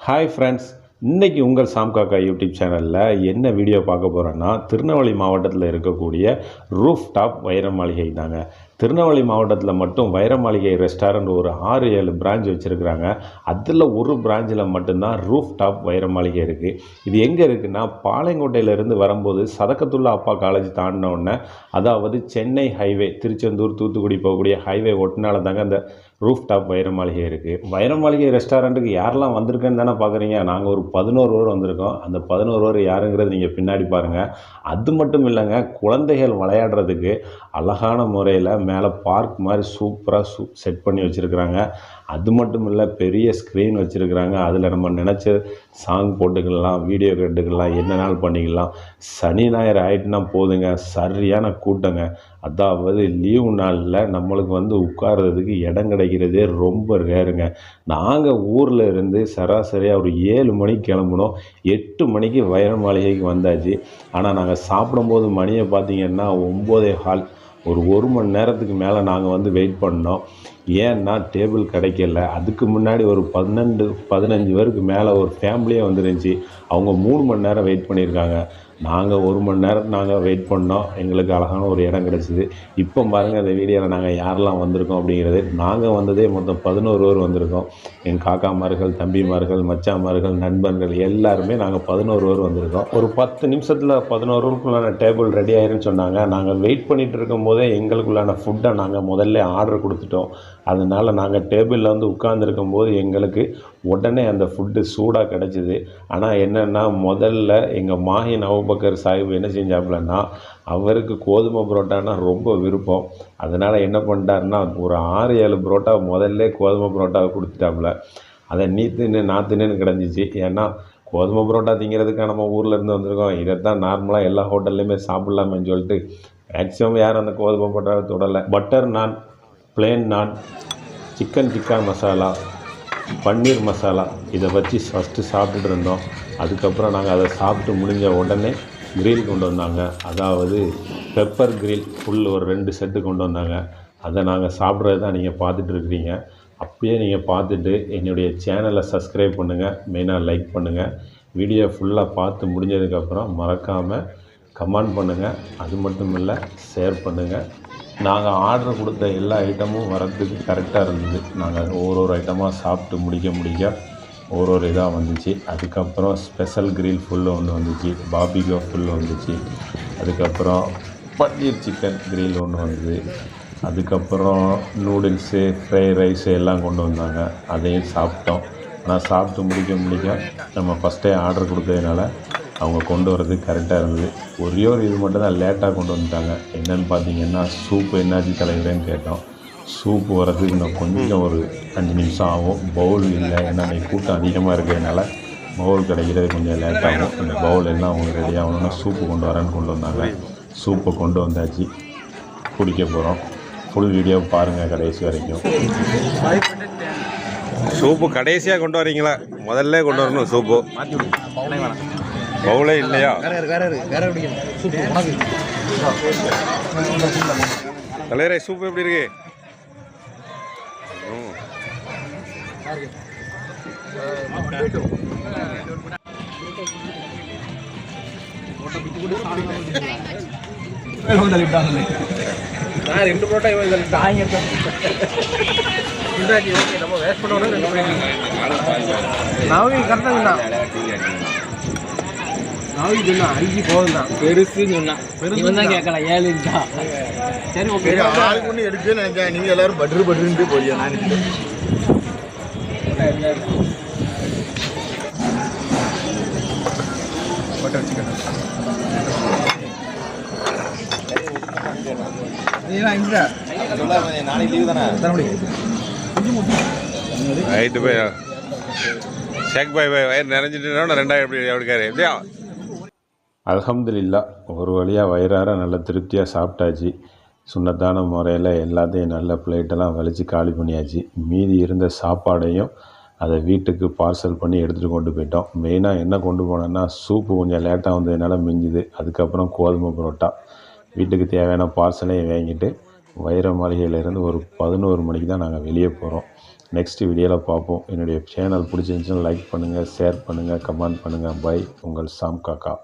Hi friends இன்றைக்கி உங்கள் சாம்காக்கா YouTube சேனலில் என்ன வீடியோ பார்க்க போகிறோன்னா திருநெல்வேலி மாவட்டத்தில் இருக்கக்கூடிய ரூஃப் டாப் வைர மாளிகை தாங்க திருநெல்வேலி மாவட்டத்தில் மட்டும் வைரமாளிகை ரெஸ்டாரண்ட் ஒரு ஆறு ஏழு பிரான்ச் வச்சுருக்குறாங்க. அதில் ஒரு பிரான்ச்சில் மட்டும்தான் ரூஃப் டாப் வைரமாளிகை இருக்குது இது எங்கே இருக்குன்னா பாளையங்கோட்டையிலேருந்து வரும்போது சதக்கத்துள்ள அப்பா காலேஜ் தாண்டினோடனே அதாவது சென்னை ஹைவே திருச்செந்தூர் தூத்துக்குடி போகக்கூடிய ஹைவே ஒட்டினால தாங்க அந்த ரூஃப் டாப் வைரமாளிகை இருக்குது வைரமாளிகை ரெஸ்டாரண்ட்டுக்கு யாரெல்லாம் வந்திருக்கேன்னு தானே பார்க்குறீங்க நாங்கள் ஒரு பதினோரு பேர் வந்திருக்கோம். அந்த பதினோரு பேர் யாருங்கிறது நீங்கள் பின்னாடி பாருங்கள் அது மட்டும் இல்லைங்க குழந்தைகள் விளையாடுறதுக்கு அழகான முறையில் மேலே பார்க் மாதிரி சூப்பராக சூ செட் பண்ணி வச்சுருக்குறாங்க. அது மட்டும் இல்லை பெரிய ஸ்க்ரீன் வச்சுருக்குறாங்க. அதில் நம்ம நினச்ச சாங் போட்டுக்கலாம் வீடியோ கேட்டுக்கலாம் என்னனாலும் பண்ணிக்கலாம். சனி ஞாயிறு ஆகிட்டுனா போதுங்க. சரியான கூட்டங்க. அதாவது லீவு நாளில் நம்மளுக்கு வந்து உட்கார்றதுக்கு இடம் கிடைக்கிறதே ரொம்ப ரேருங்க நாங்கள் ஊரில் இருந்து சராசரியாக ஒரு ஏழு மணிக்கு கிளம்புனோம். எட்டு மணிக்கு வைர மாளிகைக்கு வந்தாச்சு. ஆனால் நாங்கள் சாப்பிடும்போது மணியை பார்த்தீங்கன்னா ஒம்போதே ஹால் ஒரு ஒரு மணி நேரத்துக்கு மேலே நாங்கள் வந்து வெயிட் பண்ணோம். ஏன்னா டேபிள் கிடைக்கல. அதுக்கு முன்னாடி ஒரு பன்னெண்டு பதினஞ்சு பேருக்கு மேலே ஒரு ஃபேமிலியே வந்துருந்துச்சு. அவங்க மூணு மணி நேரம் வெயிட் பண்ணியிருக்காங்க. நாங்கள் ஒரு மணி நேரம் நாங்கள் வெயிட் பண்ணோம். எங்களுக்கு அழகான ஒரு இடம் கிடச்சிது. இப்போ பாருங்கள் அந்த வீடியோவில் நாங்கள் யாரெல்லாம் வந்திருக்கோம் அப்படிங்கிறது. நாங்கள் வந்ததே மொத்தம் பதினோரு பேர் வந்திருக்கோம். எங்கள் காக்காமார்கள் தம்பிமார்கள் மச்சாமார்கள் நண்பர்கள் எல்லாருமே நாங்கள் பதினோரு பேர் வந்திருக்கோம். ஒரு பத்து நிமிஷத்தில் பதினோரு டேபிள் ரெடி ஆயிருன்னு சொன்னாங்க. நாங்கள் வெயிட் பண்ணிகிட்டுருக்கும் போதே எங்களுக்குள்ளான ஃபுட்டை நாங்கள் முதல்ல ஆர்டர் கொடுத்துட்டோம். அதனால் நாங்கள் டேபிளில் வந்து உட்கார்ந்துருக்கும் போது எங்களுக்கு உடனே அந்த ஃபுட்டு சூடாக கிடச்சிது. ஆனால் என்னென்னா முதல்ல எங்கள் மாஹின் நவபக்கர் சாஹிப் என்ன செஞ்சாப்புலன்னா அவருக்கு கோதுமை புரோட்டானா ரொம்ப விருப்பம். அதனால் என்ன பண்ணிட்டாருன்னா ஒரு ஆறு ஏழு புரோட்டா முதல்ல கோதுமை புரோட்டாவை கொடுத்துட்டாப்புல. அதை நீ தின்னு நான் தின்னுன்னு கிடஞ்சிச்சு. ஏன்னா கோதுமை புரோட்டா திங்கிறதுக்காக நம்ம ஊரில் இருந்து வந்திருக்கோம். இதை தான் நார்மலாக எல்லா ஹோட்டல்லையுமே சாப்பிட்லாமேன்னு சொல்லிட்டு மேக்ஸிமம் யாரும் அந்த கோதுமை புரோட்டாவை தொடலை. Butter naan plain naan chicken tikka masala paneer masala இதை வச்சு ஃபஸ்ட்டு சாப்பிட்டுட்டு இருந்தோம். அதுக்கப்புறம் நாங்கள் அதை சாப்பிட்டு முடிஞ்ச உடனே கிரில் கொண்டு வந்தாங்க. அதாவது பெப்பர் கிரில் ஃபுல் ஒரு ரெண்டு செட்டு கொண்டு வந்தாங்க. அதை நாங்கள் சாப்பிட்றது தான் நீங்கள் பார்த்துட்டு இருக்கிறீங்க. அப்படியே நீங்கள் பார்த்துட்டு என்னுடைய சேனலை சப்ஸ்கிரைப் பண்ணுங்கள் மெயினாக லைக் பண்ணுங்கள் வீடியோ ஃபுல்லாக பார்த்து முடிஞ்சதுக்கப்புறம் மறக்காமல் கமெண்ட் பண்ணுங்கள் அது மட்டும் இல்லை ஷேர் பண்ணுங்கள் நாங்கள் ஆர்டர் கொடுத்த எல்லா ஐட்டமும் வரத்துக்கு கரெக்டாக இருந்தது. நாங்கள் ஒரு ஒரு ஐட்டமாக சாப்பிட்டு முடிக்க முடிக்க ஒரு ஒரு இதாக வந்துச்சு. அதுக்கப்புறம் ஸ்பெஷல் கிரில் ஃபுல்லு ஒன்று வந்துச்சு. பாபிகோ ஃபுல் வந்துச்சு. அதுக்கப்புறம் பன்னீர் சிக்கன் கிரில் ஒன்று வந்தது. அதுக்கப்புறம் நூடுல்ஸு ஃப்ரைட் ரைஸு எல்லாம் கொண்டு வந்தாங்க. அதையும் சாப்பிட்டோம். ஆனால் சாப்பிட்டு முடிக்க முடிக்க நம்ம ஃபஸ்ட்டே ஆர்டர் கொடுத்ததுனால அவங்க கொண்டு வரதுக்கு கரெக்டாக இருந்தது. ஒரே ஒரு இது மட்டும் தான் லேட்டாக கொண்டு வந்துட்டாங்க. என்னென்னு பார்த்தீங்கன்னா சூப்பு என்னாச்சு தலைவரேன்னு கேட்டோம். சூப்பு வரதுக்கு இன்னும் கொஞ்சம் ஒரு அஞ்சு நிமிஷம் ஆகும். பவுல் இல்லை ஏன்னா இன்னைக்கு கூட்டம் அதிகமாக இருக்கிறதுனால பவுல் கிடைக்கிறது கொஞ்சம் லேட் ஆகும். அந்த பவுல் எல்லாம் அவங்க ரெடி ஆகணும்னா சூப்பு கொண்டு வரேன்னு கொண்டு வந்தாங்க. சூப்பை கொண்டு வந்தாச்சு. குடிக்க போகிறோம் ஃபுல் வீடியோ பாருங்கள் கடைசி வரைக்கும். சூப்பு கடைசியாக கொண்டு வரீங்களா? முதல்ல கொண்டு வரணும் சூப்பு பவுலே இல்லையா? தலைவரே சூப்பு எப்படி இருக்கு? ரெண்டு புரோட்டா இவன் நம்ம வேஸ்ட் பண்ணோம் ரெண்டு நாவி கரெக்டாக நாவி சொன்னா அஞ்சு போதும் தான் பெருசு சொன்னா. இவன் தான் கேட்கலாம் ஏழு தான் சரி ஓகே. ஆளுக்கு ஒன்று நினைச்சேன் நீங்கள் எல்லாரும் பட்ரு பட்ருன்ட்டு போய் நான் பட்டர் சிக்கன் நாளைக்கு லீவு தானே ரைட்டு போய் ஷேக் பாய் பாய் வயிறு நிறைஞ்சிட்டு ரெண்டாயிரம் எப்படி எப்படியா? அலமதுல்லா ஒரு வழியாக வயிறார நல்ல திருப்தியாக சாப்பிட்டாச்சு. சுண்ணத்தான முறையில் எல்லாத்தையும் நல்ல பிளேட்டெல்லாம் வலித்து காலி பண்ணியாச்சு. மீதி இருந்த சாப்பாடையும் அதை வீட்டுக்கு பார்சல் பண்ணி எடுத்துகிட்டு கொண்டு போயிட்டோம். மெயினாக என்ன கொண்டு போனோன்னா சூப்பு கொஞ்சம் லேட்டாக வந்ததுனால மிஞ்சுது. அதுக்கப்புறம் கோதுமை புரோட்டா. வீட்டுக்கு தேவையான பார்சலையும் வாங்கிட்டு வைர மாளிகையிலேருந்து ஒரு பதினோரு மணிக்கு தான் நாங்கள் வெளியே போகிறோம் நெக்ஸ்ட் வீடியோவில் பார்ப்போம். என்னுடைய சேனல் பிடிச்சிருந்துச்சுன்னா லைக் பண்ணுங்கள் ஷேர் பண்ணுங்கள் கமெண்ட் பண்ணுங்கள் பை உங்கள் சாம் காக்கா.